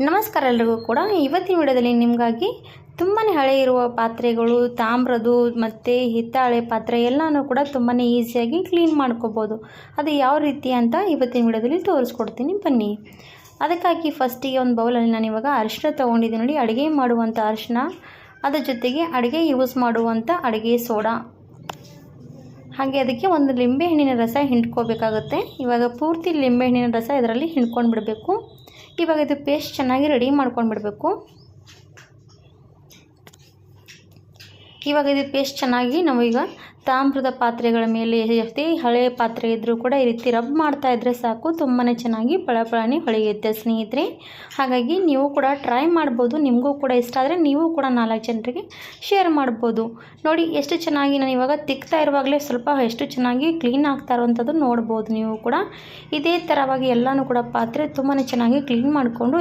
ನಮಸ್ಕಾರ ಎಲ್ರಿಗೂ ಕೂಡ. ಇವತ್ತಿನ ವಿಡಿಯೋದಲ್ಲಿ ನಿಮಗಾಗಿ ತುಂಬಾ ಹಳೆ ಇರುವ ಪಾತ್ರೆಗಳು, ತಾಮ್ರದು ಮತ್ತು ಹಿತ್ತಾಳೆ ಪಾತ್ರೆ ಎಲ್ಲನೂ ಕೂಡ ತುಂಬಾ ಈಸಿಯಾಗಿ ಕ್ಲೀನ್ ಮಾಡ್ಕೋಬೋದು. ಅದು ಯಾವ ರೀತಿ ಅಂತ ಇವತ್ತಿನ ವಿಡಿಯೋದಲ್ಲಿ ತೋರಿಸ್ಕೊಡ್ತೀನಿ. ಬನ್ನಿ. ಅದಕ್ಕಾಗಿ ಫಸ್ಟಿಗೆ ಒಂದು ಬೌಲಲ್ಲಿ ನಾನು ಇವಾಗ ಅರಿಶಿನ ತೊಗೊಂಡಿದ್ದೀನಿ ನೋಡಿ. ಅಡುಗೆ ಮಾಡುವಂಥ ಅರಿಶಿನ ಅದರ ಜೊತೆಗೆ ಅಡುಗೆ ಯೂಸ್ ಮಾಡುವಂಥ ಅಡುಗೆ ಸೋಡಾ. ಹಾಗೆ ಅದಕ್ಕೆ ಒಂದು ಲಿಂಬೆಹಣ್ಣಿನ ರಸ ಹಿಂಡ್ಕೋಬೇಕಾಗುತ್ತೆ. ಇವಾಗ ಪೂರ್ತಿ ಲಿಂಬೆಹಣ್ಣಿನ ರಸ ಇದರಲ್ಲಿ ಹಿಂಡ್ಕೊಂಡು ಬಿಡಬೇಕು ಇವಾಗ ಇದು ಪೇಸ್ಟ್ ಚೆನ್ನಾಗಿ ರೆಡಿ ಮಾಡ್ಕೊಂಡು ಬಿಡಬೇಕು ಇವಾಗ ಇದು ಪೇಸ್ಟ್ ಚೆನ್ನಾಗಿ ನಾವು ಈಗ ತಾಮ್ರದ ಪಾತ್ರೆಗಳ ಮೇಲೆ ಎತ್ತಿ ಹಳೆಯ ಪಾತ್ರೆ ಇದ್ದರೂ ಕೂಡ ಈ ರೀತಿ ರಬ್ ಮಾಡ್ತಾ ಇದ್ದರೆ ಸಾಕು. ತುಂಬಾ ಚೆನ್ನಾಗಿ ಪಳಪಳನೆ ಹೊಳೆಯುತ್ತೆ ಸ್ನೇಹಿತರೆ. ಹಾಗಾಗಿ ನೀವು ಕೂಡ ಟ್ರೈ ಮಾಡ್ಬೋದು. ನಿಮಗೂ ಕೂಡ ಇಷ್ಟ ಆದರೆ ನೀವು ಕೂಡ ನಾಲ್ಕು ಜನರಿಗೆ ಶೇರ್ ಮಾಡ್ಬೋದು. ನೋಡಿ, ಎಷ್ಟು ಚೆನ್ನಾಗಿ ನಾನು ಇವಾಗ ತಿಕ್ತಾ ಇರುವಾಗಲೇ ಸ್ವಲ್ಪ ಎಷ್ಟು ಚೆನ್ನಾಗಿ ಕ್ಲೀನ್ ಆಗ್ತಾ ಇರುವಂಥದ್ದು ನೋಡ್ಬೋದು ನೀವು ಕೂಡ. ಇದೇ ಥರವಾಗಿ ಎಲ್ಲನೂ ಕೂಡ ಪಾತ್ರೆ ತುಂಬಾ ಚೆನ್ನಾಗಿ ಕ್ಲೀನ್ ಮಾಡಿಕೊಂಡು